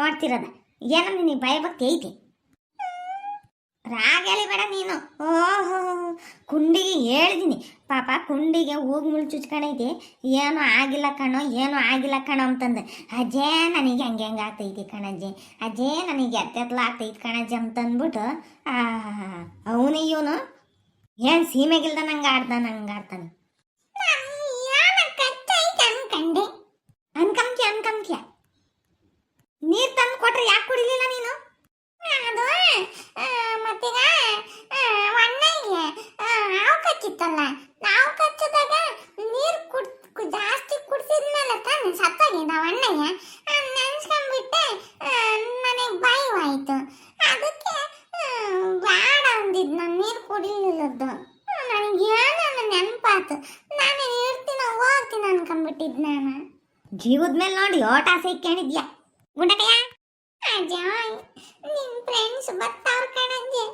ನೋಡ್ತಿರೋದ. ಏನೋ ನಿನಗೆ ಭಯಭಕ್ತಿ ಐತಿ? ರಾಗಲಿ ಬೇಡ ನೀನು. ಓಹೋ, ಕುಂಡಿಗೆ ಹೇಳಿದೀನಿ. ಪಾಪ ಕುಂಡಿಗೆ ಹೋಗಿ ಮುಳು ಚುಚ್ಕೊಂಡೈತಿ ಏನೂ ಆಗಿಲ್ಲ ಕಣೋ, ಏನೂ ಆಗಿಲ್ಲ ಕಣೋ ಅಂತಂದೆ. ಅಜ್ಜೇ ನನಗೆ ಹಂಗೆ ಹಂಗೆ ಆಗ್ತೈತಿ ಕಣಜ್ಜಿ. ಅಜ್ಜೇ ನನಗೆ ಎತ್ತೆತ್ಲ ಆಗ್ತೈತಿ ಕಣಜ್ಜಿ ಅಂತಂದ್ಬಿಟ್ಟು ಅವನು ಇವನು ಏನು ಸೀಮೆಗಿಲ್ದ ನಂಗೆ ಆಡ್ದ, ನಂಗೆ ಆಡ್ತಾನೆ. ಹಾವು ನಾವು ಕಚ್ಚಿದಾಗ ನೀರು ಕುಡ್ ಜಾಸ್ತಿ ಕುಡ್ಸಿದ್ಮೇಲೆ ತಾನೆ ಸತ್ತಾಗಿದ್ದ ಅಣ್ಣಯ್ಯ. ನೆನ್ಸ್ಕೊಂಡ್ಬಿಟ್ಟೆ ನನಗೆ ಭಯವಾಯಿತು ಅದಕ್ಕೆ ಬೇಡ ಅಂದಿದ್ದು ನಾನು ನೀರು ಕುಡಿಲಿಲ್ಲದ್ದು. ನನಗೆ ಏನೋ ನೆನಪಾತು. ನಾನು ಇರ್ತೀನ ಹೋಗ್ತೀನಿ ಅನ್ಕೊಂಡ್ಬಿಟ್ಟಿದ್ ನಾನು. ಜೀವದ ಮೇಲೆ ನೋಡಿ ಓಟ ಸಿಕ್ಕೊಂಡಿದ್ಯಾ ಗುಂಡಕಯ್ಯ? ಅಜಾಯ್ ನಿನ್ ಫ್ರೆಂಡ್ಸ್ ಬರ್ತಾವ್ರ ಕಣಜ್ಜೆ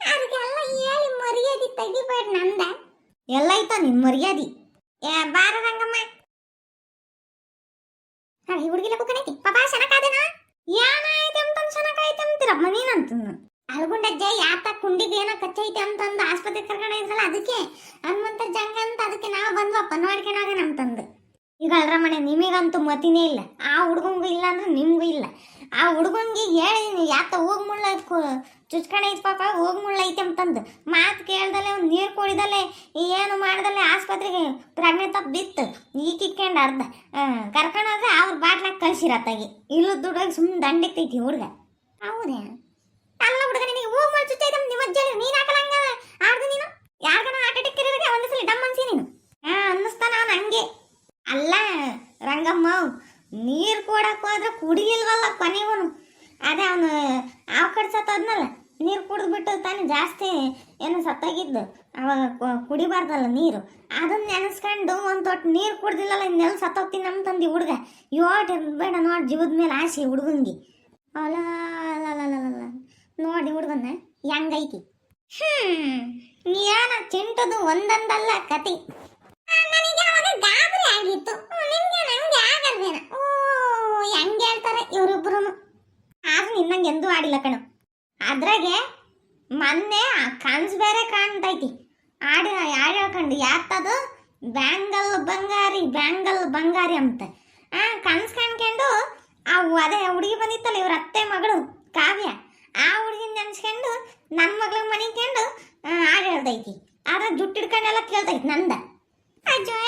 ಅವ್ರಿಗೆಲ್ಲ ಹೇಳಿ ಮರ್ಯಾದೆ ತೆಗಿಬೇಡ ನಂದ ಎಲ್ಲ ಐತ ನಿನ್ ಮರ್ಯಾದೆ. ಬಾರ ರಂಗಮ್ಮ. ಈ ಹುಡುಗಿಲ ಕುಕ್ಕನೈತಿ ಪಾಪ ಶನಕಾದೇನಾ ಏನಾಯ್ತು ಅಂತ ಶನಕಾಯ್ತು ಅಂತೀರಮ್ಮ ನೀನಂತ? ಅಲ್ಗುಂಡಜ್ಜ ಯಾತ, ಕುಂಡಿಗೆ ಏನೋ ಕಚ್ಚೈತೆ ಅಂತಂದು ಆಸ್ಪತ್ರೆ ಕರ್ಕೊಂಡೋಗಿದ್ರಲ್ಲ ಅದಕ್ಕೆ? ಹನುಮಂತ ಜಂಗ ಅಂತ ಅದಕ್ಕೆ ನಾವು ಬಂದ್ವಪ್ಪ ನಮ್ಮ ಅಂತಂದು. ಈಗ ಅಲ್ರಮಣೆ ನಿಮಗಂತೂ ಮತಿನೇ ಇಲ್ಲ. ಆ ಹುಡುಗಂಗೂ ಇಲ್ಲ ಅಂದ್ರೆ ನಿಮಗೂ ಇಲ್ಲ. ಆ ಹುಡುಗಂಗೆ ಹೇಳಿದೀನಿ ಯಾತ ಹೋಗ್ ಮುಳ್ಳ ಚುಚ್ಕೊಂಡೈತಿ ಪಾಪ ಹೋಗ್ ಮುಳ್ಳ ಐತೆ ಅಂತಂದು. ಮಾತು ಕೇಳ್ದಲೆ, ಒಂದು ನೀರು ಕುಡಿದಲೆ, ಏನು ಮಾಡ್ದಲೆ ಆಸ್ಪತ್ರೆಗೆ ಪ್ರಜ್ಞೆ ತಪ್ಪು ಬಿತ್ತು. ಈಕಿಕ್ಕೊಂಡು ಅರ್ಧ ಕರ್ಕೊಂಡೋದ್ರೆ ಅವ್ರ ಬಾಟ್ಲಾಗ ಕಳ್ಸಿರತ್ತಾಗಿ ಇಲ್ಲದ ದುಡ್ಡಾಗಿ ಸುಮ್ಮನೆ ದಂಡಿಕ್ತೈತಿ ಹುಡುಗ. ಹೌದೇ ಅಲ್ಲ ಹುಡುಗ ನಿನಗೆ ಹೋಗ್ ಮುಳ್ಳ ಚುಚ್ಚೈತೆ ನಿಮ್ಮ ಅಜ್ಜ ನೀನು ಆಡ್ದು ನೀನು ಯಾರ್ಗನ ಹಾರ್ಟ್ ಅಟ್ಯಾಕ್ ಇರೋರಿಗೆ ಒಂದು ಸಲ ಡಮ್ ಅನ್ಸಿ ನೀನು ಹಾ ಅನ್ನಿಸ್ತಾನ ಅವ್ನು ಹಂಗೆ ಅಲ್ಲ ರಂಗಮ್ಮ ನೀರು ಕೊಡಕ್ಕೆ ಹೋದ್ರೆ ಕುಡಿಲಿಲ್ವಲ್ಲ ಕೊನೆವನು ಅದೇ ಅವನು ಆವ್ ಕಡೆ ಸತ್ತೋದ್ನಲ್ಲ ನೀರು ಕುಡಿದ್ಬಿಟ್ಟು ತಾನೇ ಜಾಸ್ತಿ ಏನು ಸತ್ತೋಗಿದ್ದು. ಅವಾಗ ಕುಡಿಬಾರ್ದಲ್ಲ ನೀರು. ಅದನ್ನ ನೆನೆಸ್ಕೊಂಡು ಒಂದು ತೊಟ್ಟು ನೀರು ಕುಡ್ದಿಲ್ಲಲ್ಲ ಇನ್ನೆಲ್ಲ ಸತ್ತೋಗ್ತೀನಿ ನಮ್ಮ ತಂದಿ ಹುಡುಗ. ಯೋಟ್ ಬೇಡ ನೋಡಿ ಜೀವದ ಮೇಲೆ ಆಸೆ ಹುಡುಗಂಗೆ. ಅವಲ. ನೋಡಿ ಹುಡುಗನ್ನ, ಹೆಂಗೈತಿ. ಹ್ಮ್, ಏನ ಚಿಂಟದು ಒಂದೊಂದಲ್ಲ ಕತಿ. ನನಗೆ ಅವಾಗ ಗಾಬರಿ ಆಗಿತ್ತು. ನಿಮ್ಗೆ ನಂಗೆ ಓ, ಹೆಂಗೆ ಹೇಳ್ತಾರೆ ಇವರಿಬ್ರು? ಆದ್ರೂ ನಿನ್ನಂಗೆ ಎಂದೂ ಆಡಿಲ್ಲ ಕಣು. ಅದ್ರಾಗೆ ಮೊನ್ನೆ ಕನ್ಸ್ ಬೇರೆ ಕಾಣ್ತೈತಿ. ಆಡಿ, ಯಾರು ಹೇಳ್ಕೊಂಡು? ಯಾತದು ಬ್ಯಾಂಗಲ್ ಬಂಗಾರಿ ಬ್ಯಾಂಗಲ್ ಬಂಗಾರಿ ಅಂತ. ಆ, ಕನ್ಸ್ ಕಾಣ್ಕೊಂಡು ಆ ಅದೇ ಹುಡುಗಿ ಬಂದಿತ್ತಲ್ಲ ಇವ್ರ ಅತ್ತೆ ಮಗಳು, ಕಾವ್ಯ. ಆ ಹುಡುಗಿನ ನೆನ್ಸ್ಕೊಂಡು ನನ್ನ ಮಗಳ ಮನಿಕೊಂಡು ಹಾಡು ಹೇಳ್ತೈತಿ ಆದ್ರೆ ಜುಟ್ಟು ಹಿಡ್ಕೊಂಡೆಲ್ಲ ಕೇಳ್ತೈತಿ ನಂದ. ಹೇಳು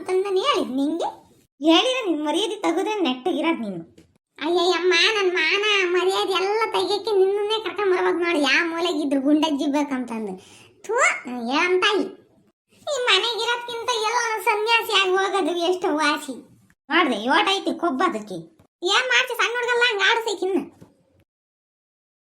ಅಂತಂದು ನಾನು ಹೇಳಿದ್. ನಿಂಗೆ? ಹೇಳಿದ್ರೆ ನಿನ್ ಮರ್ಯಾದೆ ತೆಗೆದ್ರೆ ನೆಟ್ಟಗಿರೋದು ನೀನು. ಅಯ್ಯಯ್ಯಮ್ಮ ನನ್ನ ಮಾನ, ಮರ್ಯಾದೆ ಎಲ್ಲ ತೆಗಿಯಕ್ಕೆ ನಿನ್ನನ್ನೇ ಕರ್ಕೊಂಡ್ ಬರ್ಬೇಕು ನೋಡಿ, ಯಾವ ಮೂಲೆಗಿದ್ರು ಗುಂಡಜ್ಜಿ ಬೇಕಂತಂದು. ಥೂ ಹೇಳಂತಾಯಿ ಈ ಮನೆಗಿರೋದ್ಕಿಂತ ಎಲ್ಲ ಸನ್ಯಾಸಿ ಆಗಿ ಹೋಗೋದು ಎಷ್ಟು ವಾಸಿ. ನೋಡ್ದೆ ಯೋಟೈತಿ ಐತಿ, ಕೊಬ್ಬ ಅದಕ್ಕೆ. ಏನ್ ಮಾಡ್ತಿ, ಸಣ್ಣ ಹುಡುಗಲ್ಲ ಹಂಗ ಆಡ್ಸೈಕಿನ್ನ